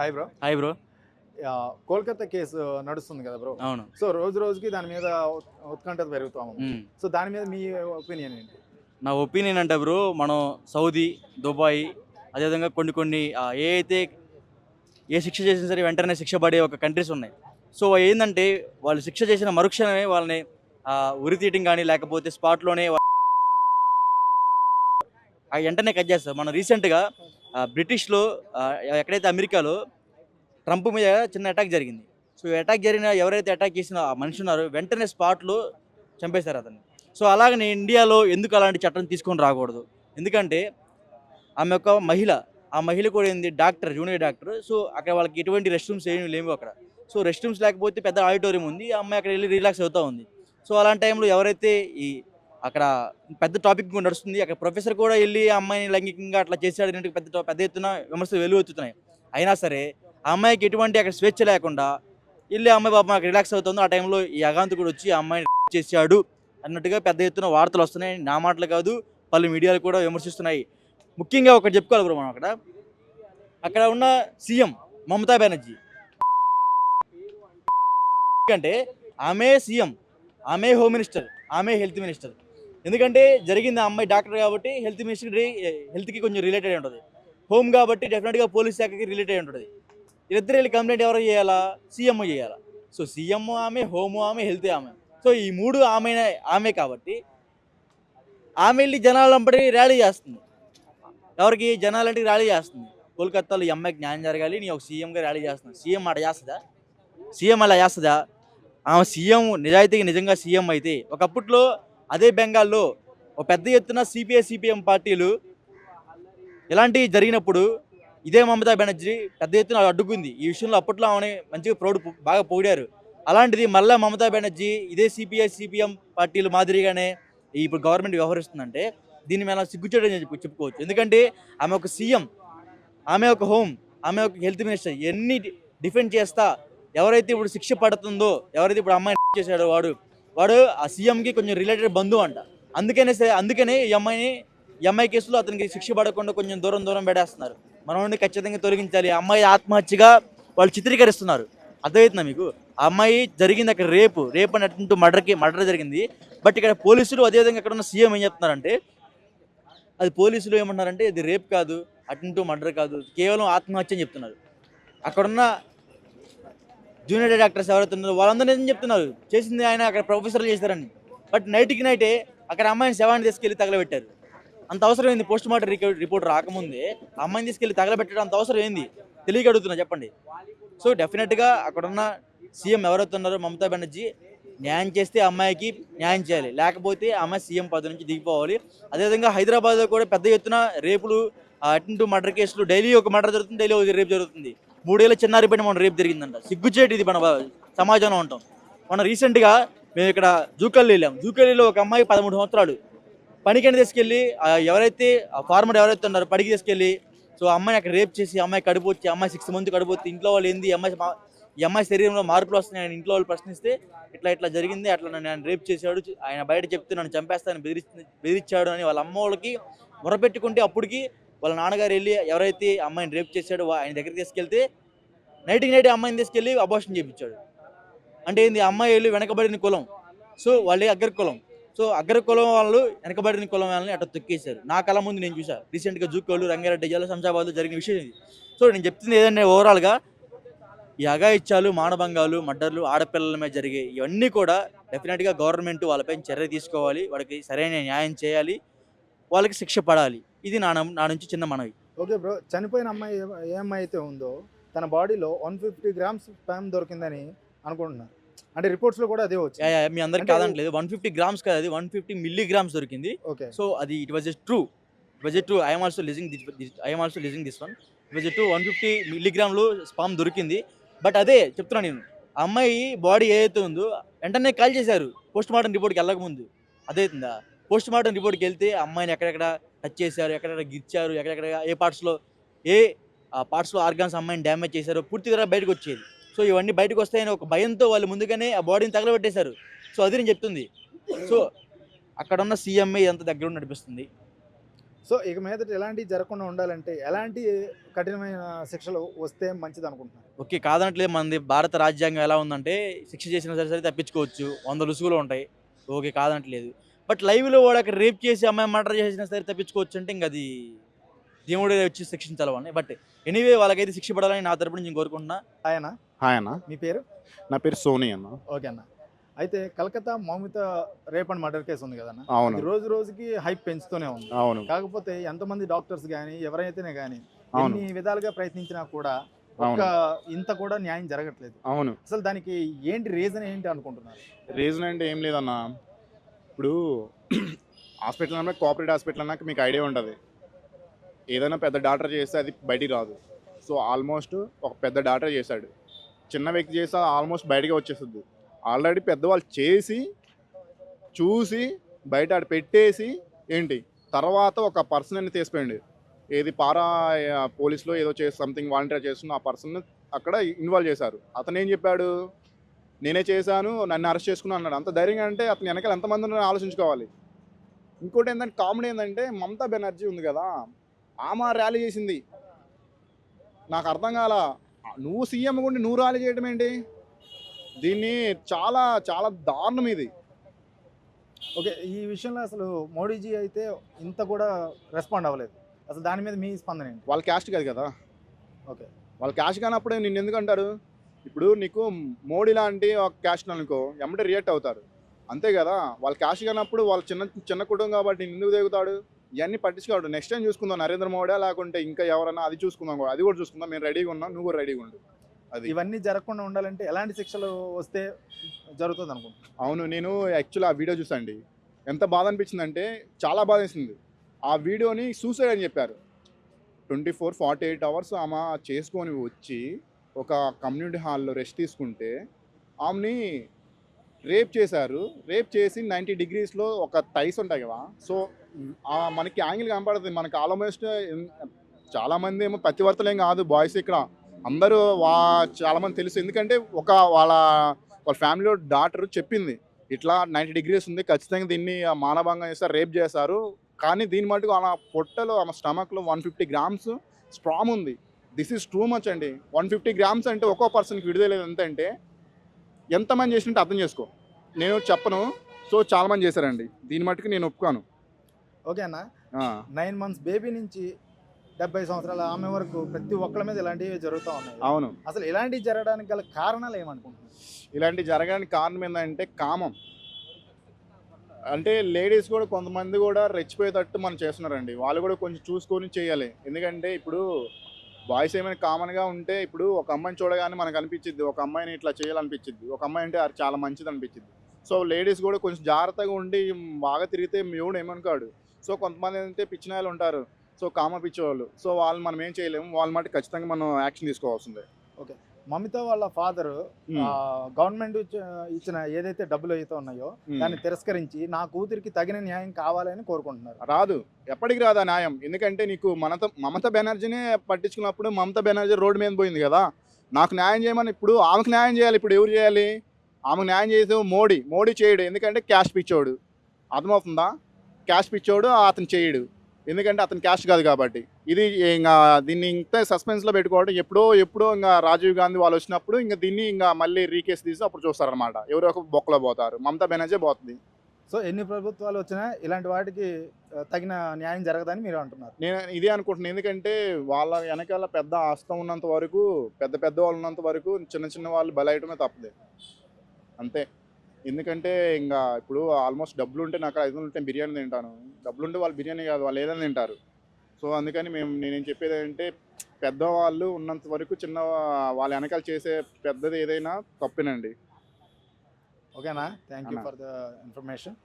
Hi bro hi bro Kolkata case నడుస్తుంది కదా bro అవును. సో రోజు రోజుకి దాని మీద ఉత్- ఉత్కంఠత పెరుగుతా ఉంది. మ్మ్. సో దాని మీద మీ ఒపీనియన్ ఏంటి? నా ఒపీనియన్ అంటే బ్రో మనం సౌదీ దుబాయ్ అదేవిధంగా కొన్ని కొన్ని ఏ అయితే ఏ శిక్ష చేసినా సరే వెంటనే శిక్ష పడే ఒక కంట్రీస్ ఉన్నాయి. సో ఏంటంటే వాళ్ళు శిక్ష చేసిన మరుక్షణమే వాళ్ళని ఆ, ఉరి తీయటం కానీ లేకపోతే స్పాట్లోనే ఆ వెంటనే కట్ చేస్తారు. మనం రీసెంట్గా బ్రిటిష్లో ఎక్కడైతే అమెరికాలో ట్రంప్ మీద చిన్న అటాక్ జరిగింది. సో అటాక్ జరిగిన ఎవరైతే అటాక్ చేసిన ఆ మనిషి ఉన్నారో వెంటనే స్పాట్లో చంపేశారు అతన్ని. సో అలాగనే ఇండియాలో ఎందుకు అలాంటి చట్టం తీసుకొని రాకూడదు? ఎందుకంటే ఆమె యొక్క మహిళ. ఆ మహిళ కూడా ఏంది? Doctor junior doctor. సో అక్కడ వాళ్ళకి ఎటువంటి రెస్ట్ రూమ్స్ ఏమి లేవు అక్కడ. సో రెస్ట్ రూమ్స్ లేకపోతే పెద్ద ఆడిటోరియం ఉంది. ఆ అమ్మాయి అక్కడ వెళ్ళి రిలాక్స్ అవుతూ ఉంది. సో అలాంటి టైంలో ఎవరైతే ఈ అక్కడ పెద్ద టాపిక్ కూడా నడుస్తుంది. అక్కడ ప్రొఫెసర్ కూడా వెళ్ళి ఆ అమ్మాయిని లైంగికంగా అట్లా చేశాడు అనేది పెద్ద పెద్ద ఎత్తున విమర్శలు వెలువెత్తుతున్నాయి అయినా సరే ఆ అమ్మాయికి ఎటువంటి అక్కడ స్వేచ్ఛ లేకుండా వెళ్ళి అమ్మాయి బాబు నాకు రిలాక్స్ అవుతుందో. ఆ టైంలో ఈ అగాంతకుడు వచ్చి ఆ అమ్మాయిని చేశాడు అన్నట్టుగా పెద్ద ఎత్తున వార్తలు వస్తున్నాయి. నా మాటలు కాదు పలు మీడియాలు కూడా విమర్శిస్తున్నాయి. ముఖ్యంగా ఒకటి చెప్పుకోవాలి బ్రో మనం అక్కడ. అక్కడ ఉన్న సీఎం మమతా బెనర్జీ. ఎందుకంటే ఆమె సీఎం ఆమె హోమ్ మినిస్టర్ ఆమె హెల్త్ మినిస్టర్. ఎందుకంటే జరిగింది ఆ అమ్మాయి డాక్టర్ కాబట్టి హెల్త్ మినిస్టర్ హెల్త్కి కొంచెం రిలేటెడ్ ఉంటుంది. హోమ్ కాబట్టి డెఫినెట్గా పోలీస్ శాఖకి రిలేటెడ్ ఉంటుంది. ఇద్దరు వెళ్ళి కంప్లైంట్ ఎవరు చేయాలా? సీఎం చేయాలా? సో సీఎం ఆమె హోమ్ ఆమె హెల్త్ ఆమె. సో ఈ మూడు ఆమె ఆమె కాబట్టి ఆమె వెళ్ళి జనాలంపటి ర్యాలీ చేస్తుంది. ఎవరికి? జనాలంటే ర్యాలీ చేస్తుంది. కోల్కత్తాలో ఈ అమ్మాయికి న్యాయం జరగాలి నీ ఒక సీఎంగా ర్యాలీ చేస్తుంది సీఎం అలా చేస్తుందా? సీఎం అలా చేస్తుందా? ఆమె సీఎం నిజాయితీగా నిజంగా సీఎం అయితే ఒకప్పట్లో అదే బెంగాల్లో ఒక పెద్ద ఎత్తున సిపిఐ సిపిఎం పార్టీలు ఇలాంటివి జరిగినప్పుడు ఇదే మమతా బెనర్జీ పెద్ద ఎత్తున అడ్డుకుంది. ఈ విషయంలో అప్పట్లో ఆమె మంచిగా ప్రౌడ్ బాగా పొగిడారు. అలాంటిది మళ్ళా మమతా బెనర్జీ ఇదే సిపిఐ సిపిఎం పార్టీలు మాదిరిగానే ఇప్పుడు గవర్నమెంట్ వ్యవహరిస్తుందంటే దీని మీద సిగ్గుచేయడం చెప్పు చెప్పుకోవచ్చు. ఎందుకంటే ఆమె ఒక సీఎం ఆమె ఒక హోమ్ ఆమె ఒక హెల్త్ మినిస్టర్ ఎన్ని డిఫెండ్ చేస్తా ఎవరైతే ఇప్పుడు శిక్ష పడుతుందో ఎవరైతే ఇప్పుడు అమ్మాయి చేశాడో వాడు వాడు ఆ సీఎంకి కొంచెం రిలేటెడ్ బంధువు అంట. అందుకనే అందుకనే ఈ అమ్మాయిని ఈ అమ్మాయి కేసులో అతనికి శిక్ష పడకుండా కొంచెం దూరం దూరం పెడేస్తున్నారు మనం ఖచ్చితంగా తొలగించాలి. అమ్మాయి ఆత్మహత్యగా వాళ్ళు చిత్రీకరిస్తున్నారు. అర్థమవుతుందా మీకు? ఆ అమ్మాయి జరిగింది అక్కడ రేపు రేపు అని అన్నట్టు మర్డర్కి మర్డర్ జరిగింది. బట్ ఇక్కడ పోలీసులు అదేవిధంగా ఇక్కడ ఉన్న సీఎం ఏం చెప్తున్నారంటే అది పోలీసులు ఏమంటున్నారంటే ఇది రేప్ కాదు అటెంటివ్ మర్డర్ కాదు కేవలం ఆత్మహత్య అని చెప్తున్నారు. అక్కడున్న జూనియర్ డాక్టర్స్ ఎవరైతే ఉన్నారో వాళ్ళందరూ నిజం చెప్తున్నారు? చేసింది ఆయన అక్కడ ప్రొఫెసర్లు చేశారని బట్ నైట్కి నైటే అక్కడ అమ్మాయిని శవాన్ని తీసుకెళ్ళి తగలబెట్టారు. అంత అవసరం ఏంది పోస్ట్ మార్టం రిపోర్ట్ రాకముందే అమ్మాయిని తీసుకెళ్ళి తగలబెట్టడం అంత అవసరం ఏంది? తెలియక అడుగుతున్నా చెప్పండి. సో డెఫినెట్గా అక్కడున్న సీఎం ఎవరైతే ఉన్నారో మమతా బెనర్జీ న్యాయం చేస్తే ఆ అమ్మాయికి న్యాయం చేయాలి. లేకపోతే అమ్మాయి సీఎం పదవి నుంచి దిగిపోవాలి. అదేవిధంగా హైదరాబాద్లో కూడా పెద్ద ఎత్తున రేపులు అటెంటివ్ మర్డర్ కేసులు డైలీ ఒక మర్డర్ జరుగుతుంది డైలీ ఒక రేపు జరుగుతుంది. మూడేళ్ళ చిన్నారిపైన మన రేపు జరిగిందంట. సిగ్గుచేటి ఇది మన సమాజంలో ఉంటాం మన రీసెంట్గా మేము ఇక్కడ జూకల్లి వెళ్ళాం. జూకల్లిలో ఒక అమ్మాయి పదమూడు సంవత్సరాలు. పనికని తీసుకెళ్ళి ఎవరైతే ఆ ఫార్మర్ ఎవరైతే ఉన్నారో పడికి తీసుకెళ్ళి సో అమ్మాయి అమ్మాయిని అక్కడ రేప్ చేసి అమ్మాయి కడుపు వచ్చి అమ్మాయి సిక్స్ మంత్ కడుపు వచ్చి ఇంట్లో వాళ్ళు ఏంది అమ్మాయి మా- ఈ అమ్మాయి శరీరంలో మార్పులు వస్తున్నాయి ఆయన ఇంట్లో వాళ్ళు ప్రశ్నిస్తే ఇట్లా ఇట్లా జరిగింది అట్లా నన్ను రేప్ చేశాడు ఆయన బయట చెప్తే నన్ను చంపేస్తానని బెదిరి బెదిరించాడు అని వాళ్ళ అమ్మ వాళ్ళకి మొరపెట్టుకుంటే అప్పటికి వాళ్ళ నాన్నగారు వెళ్ళి ఎవరైతే అమ్మాయిని రేప్ చేశాడో ఆయన దగ్గరికి తీసుకెళ్తే నైట్కి నైట్ అమ్మాయిని తీసుకెళ్ళి అబోషన్ చేయించాడు. అంటే ఏంది? అమ్మాయి వెళ్ళి వెనకబడిన కులం. సో వాళ్ళే అగ్ర కులం. సో అగ్ర కులం వాళ్ళు వెనకబడిన కులం వాళ్ళని అట్లా తొక్కేశారు. నా కళ ముందు నేను చూసా రీసెంట్గా జూకోళ్ళు రంగారెడ్డి జిల్లా శంషాబాద్లో జరిగిన విషయం ఇది. సో నేను చెప్తుంది ఏదంటే ఓవరాల్గా ఈ అగాయిత్యాలు మానభంగాలు మర్డర్లు ఆడపిల్లల మీద జరిగే ఇవన్నీ కూడా డెఫినెట్గా గవర్నమెంట్ వాళ్ళపై చర్య తీసుకోవాలి. వాళ్ళకి సరైన న్యాయం చేయాలి. వాళ్ళకి శిక్ష పడాలి. ఇది నా నా నుంచి చిన్న మనవి. ఓకే బ్రో చనిపోయిన అమ్మాయి ఏ- అమ్మాయి అయితే ఉందో తన బాడీలో వన్ ఫిఫ్టీ గ్రామ్స్ స్పామ్ దొరికిందని అనుకుంటున్నారు అంటే రిపోర్ట్స్లో కూడా అదే వచ్చింది. మీ అందరికి కాదంటలేదు వన్ ఫిఫ్టీ గ్రామ్స్ కాదు అది. వన్ ఫిఫ్టీ మిల్లీ గ్రామ్స్ దొరికింది. ఓకే. సో అది it was yes true. It was true. I'm also leasing I'm also leasing this one. It was true. One fifty మిల్లీగ్రామ్లు sperm దొరికింది. బట్ అదే చెప్తున్నా నేను. ఆ అమ్మాయి బాడీ ఏదైతే ఉందో వెంటనే కాల్ చేశారు. పోస్ట్ మార్టం రిపోర్ట్కి వెళ్ళకముందు. అదైతుందా పోస్ట్ మార్టం రిపోర్ట్కి వెళ్తే అమ్మాయిని ఎక్కడెక్కడ టచ్ చేశారు ఎక్కడెక్కడ గిచ్చారు ఎక్కడెక్కడ ఏ పార్ట్స్లో ఏ పార్ట్స్లో ఆర్గాన్స్ అమ్మాయిని డ్యామేజ్ చేశారో పూర్తిగా బయటకు వచ్చేది. సో ఇవన్నీ బయటకు వస్తాయని ఒక భయంతో వాళ్ళు ముందుగానే ఆ బాడీని తగలబెట్టేశారు. సో అది నేను చెప్తుంది. సో అక్కడ ఉన్న సీఎంఏ ఎంత దగ్గర నడిపిస్తుంది. సో ఇక మీదట ఎలాంటివి జరగకుండా ఉండాలంటే ఎలాంటి కఠినమైన శిక్షలు వస్తే మంచిది అనుకుంటున్నారు? ఓకే కాదనట్లేదు మనది భారత రాజ్యాంగం ఎలా ఉందంటే శిక్ష చేసిన సరే సరే తప్పించుకోవచ్చు. వంద రుసుగులు ఉంటాయి. ఓకే కాదనట్లేదు. బట్ లైవ్లో వాడు అక్కడ రేప్ చేసి అమ్మాయి మర్డర్ చేసినా సరే తప్పించుకోవచ్చు అంటే ఇంకా అది దేవుడే వచ్చి శిక్షించాలని బట్ ఎనీవే వాళ్ళకైతే శిక్ష పడాలని నా తరపు నుంచి నేను కోరుకుంటున్నా. ఆయన హాయ్ అన్న. మీ పేరు? నా పేరు సోనీ అన్న. ఓకే అన్న. అయితే Calcutta Moumita rape and murder case ఉంది కదన్న అవును. ఇది రోజు రోజుకి హైప్ పెంచుతూనే ఉంది. అవును. కాకపోతే ఎంతమంది డాక్టర్స్ కానీ ఎవరైతేనే కానీ అవును. ఎన్ని విధాలుగా ప్రయత్నించినా కూడా ఒక్క ఇంత కూడా న్యాయం జరగట్లేదు. అవును. అసలు దానికి ఏంటి రీజన్ ఏంటి అనుకుంటున్నారు? రీజన్ అంటే ఏం లేదన్న. ఇప్పుడు హాస్పిటల్ అన్నా కోఆపరేటివ్ హాస్పిటల్ అన్నాక మీకు ఐడియా ఉంటుంది. ఏదైనా పెద్ద డాక్టర్ చేస్తే అది బయటికి రాదు. సో ఆల్మోస్ట్ ఒక పెద్ద డాక్టర్ చేశాడు. చిన్న వ్యక్తి చేస్తే ఆల్మోస్ట్ బయటకే వచ్చేస్తుంది. ఆల్రెడీ పెద్దవాళ్ళు చేసి చూసి బయట ఆడ పెట్టేసి ఏంటి? తర్వాత ఒక పర్సన్ అని తీసిపోయింది ఏది పారా పోలీసులో ఏదో చేసి సంథింగ్ వాలంటీర్ చేస్తున్న ఆ పర్సన్ అక్కడ ఇన్వాల్వ్ చేశారు. అతను ఏం చెప్పాడు? నేనే చేశాను నన్ను అరెస్ట్ చేసుకున్నాను అన్నాడు. అంత ధైర్యంగా అంటే అతను వెనకాల ఎంతమంది ఉన్నారో ఆలోచించుకోవాలి. ఇంకోటి ఏంటంటే కామెడీ ఏంటంటే మమతా బెనర్జీ ఉంది కదా ఆమె ర్యాలీ చేసింది. నాకు అర్థం కాల నువ్వు సీఎం గుండి నువ్వు ర్యాలీ చేయడం ఏంటి? దీన్ని చాలా చాలా దారుణం ఇది. ఓకే ఈ విషయంలో అసలు మోడీజీ అయితే ఇంత కూడా రెస్పాండ్ అవ్వలేదు. అసలు దాని మీద మీ స్పందన ఏంటి? వాళ్ళ క్యాస్ట్ కాదు కదా. ఓకే. వాళ్ళ క్యాస్ట్ కానప్పుడే నిన్ను ఎందుకు అంటారు? ఇప్పుడు నీకు మోడీ లాంటి ఒక క్యాస్ట్ అనుకో ఎమ్మటే రియాక్ట్ అవుతారు. అంతే కదా? వాళ్ళ క్యాస్ట్ కానప్పుడు వాళ్ళ చిన్న చిన్న కుటుంబం కాబట్టి ఎందుకు దిగుతాడు? ఇవన్నీ పట్టించుకోడు నెక్స్ట్ టైం చూసుకుందాం నరేంద్ర మోడీ లేకుంటే ఇంకా ఎవరైనా అది చూసుకుందాం కూడా. అది కూడా చూసుకుందాం. మేము రెడీగా ఉన్నాం నువ్వు కూడా రెడీగా ఉండు. అది. ఇవన్నీ జరగకుండా ఉండాలంటే ఎలాంటి శిక్షలు వస్తే జరుగుతుంది అనుకుంటున్నాను అవును నేను యాక్చువల్ ఆ వీడియో చూసండి ఎంత బాధ అనిపించింది అంటే చాలా బాధ వేసింది. ఆ వీడియోని సూసైడ్ అని చెప్పారు. Twenty four forty eight hours ఆమె చేసుకొని వచ్చి ఒక కమ్యూనిటీ హాల్లో రెస్ట్ తీసుకుంటే ఆమెని రేప్ చేశారు. రేప్ చేసి నైంటీ డిగ్రీస్లో ఒక టైస్ ఉంటాయి కదా. సో మనకి యాంగిల్ కనపడుతుంది మనకి ఆల్మోస్ట్ చాలామంది ఏమో ప్రతివర్తలేం కాదు. బాయ్స్ ఇక్కడ అందరూ వా చాలామంది తెలుసు. ఎందుకంటే ఒక వాళ్ళ వాళ్ళ ఫ్యామిలీలో డాక్టర్ చెప్పింది. ఇట్లా నైంటీ డిగ్రీస్ ఉంది. ఖచ్చితంగా దీన్ని మానభంగం చేస్తారు రేప్ చేశారు. కానీ దీని మటుకు ఆమె పొట్టలో ఆమె స్టమక్లో వన్ ఫిఫ్టీ గ్రామ్స్ స్ట్రాంగ్ ఉంది. దిస్ ఈజ్ టూ మచ్ అండి. వన్ ఫిఫ్టీ గ్రామ్స్ అంటే ఒక్కో పర్సన్కి విడుదలేదు ఎంత అంటే ఎంతమంది చేసినట్టు అర్థం చేసుకో. నేను చెప్పను. సో చాలామంది చేశారండి. దీని మటుకు నేను ఒప్పుకోను. ఓకే అన్న. ఆ, నైన్ మంత్స్ బేబీ నుంచి డెబ్బై సంవత్సరాల ఆమె వరకు ప్రతి ఒక్కళ్ళ మీద ఇలాంటివి జరుగుతూ ఉన్నాయి. అవును. అసలు ఇలాంటివి జరగడానికి గల కారణాలు ఏమనుకుంటున్నారు ఇలాంటి జరగడానికి కారణం ఏంటంటే కామం. అంటే లేడీస్ కూడా కొంతమంది కూడా రెచ్చిపోయేటట్టు మనం చేస్తున్నారండి. వాళ్ళు కూడా కొంచెం చూసుకొని చేయాలి. ఎందుకంటే ఇప్పుడు బాయ్స్ ఏమైనా కామన్గా ఉంటే ఇప్పుడు ఒక అమ్మాయిని చూడగానే మనకు అనిపించింది ఒక అమ్మాయిని ఇట్లా చేయాలనిపించింది ఒక అమ్మాయి అంటే అది చాలా మంచిది అనిపించింది సో లేడీస్ కూడా కొంచెం జాగ్రత్తగా ఉండి బాగా తిరిగితే మేవుడు ఏమనుకోడు? సో కొంతమంది ఏంటంటే పిచ్చినాయలు ఉంటారు. సో కామ పిచ్చేవాళ్ళు. సో వాళ్ళు మనం ఏం చేయలేము. వాళ్ళ మాట ఖచ్చితంగా మనం యాక్షన్ తీసుకోవాల్సిందే. మమిత వాళ్ళ ఫాదర్ గవర్నమెంట్ ఇచ్చిన ఏదైతే డబ్బులు అయితే ఉన్నాయో. దాన్ని తిరస్కరించి నా కూతురికి తగిన న్యాయం కావాలని కోరుకుంటున్నారు. రాదు. ఎప్పటికి రాదా న్యాయం. ఎందుకంటే నీకు మమత మమతా బెనర్జీనే పట్టించుకున్నప్పుడు మమతా బెనర్జీ రోడ్డు మీద పోయింది కదా. నాకు న్యాయం చేయమని ఇప్పుడు ఆమెకు న్యాయం చేయాలి ఇప్పుడు ఎవరు చేయాలి? ఆమెకు న్యాయం చేసే మోడీ. మోడీ చేయడు. ఎందుకంటే క్యాష్ పిచ్చోడు. అర్థమవుతుందా? క్యాష్ పిచ్చోడు అతను చేయడు. ఎందుకంటే అతను క్యాష్ కాదు కాబట్టి. ఇది ఇంకా దీన్ని ఇంకా సస్పెన్స్లో పెట్టుకోవడం ఎప్పుడో ఎప్పుడో ఇంకా రాజీవ్ గాంధీ వాళ్ళు వచ్చినప్పుడు ఇంకా దీన్ని ఇంకా మళ్ళీ రీకేస్ తీసి అప్పుడు చూస్తారనమాట ఎవరో ఒక బొక్కలో పోతారు. మమతా బెనర్జీ పోతుంది. సో ఎన్ని ప్రభుత్వాలు వచ్చినా ఇలాంటి వాటికి తగిన న్యాయం జరగదని మీరు అంటున్నారు. నేను ఇదే అనుకుంటున్నాను. ఎందుకంటే వాళ్ళ వెనకాల పెద్ద ఆస్తం ఉన్నంత వరకు పెద్ద పెద్ద వాళ్ళు ఉన్నంత వరకు చిన్న చిన్న వాళ్ళు బలయటమే తప్పదు. అంతే. ఎందుకంటే ఇంకా ఇప్పుడు ఆల్మోస్ట్ డబ్బులు ఉంటే నాకు ఐదు వందలు ఉంటే బిర్యానీ తింటాను. డబ్బులు ఉంటే వాళ్ళు బిర్యానీ కాదు వాళ్ళు ఏదైనా తింటారు. సో అందుకని మేము నేనేం చెప్పేది ఏంటంటే పెద్దవాళ్ళు ఉన్నంత వరకు చిన్న వాళ్ళ వెనకాల చేసే పెద్దది ఏదైనా తప్పేనండి. ఓకేనా? Thank you. For the information.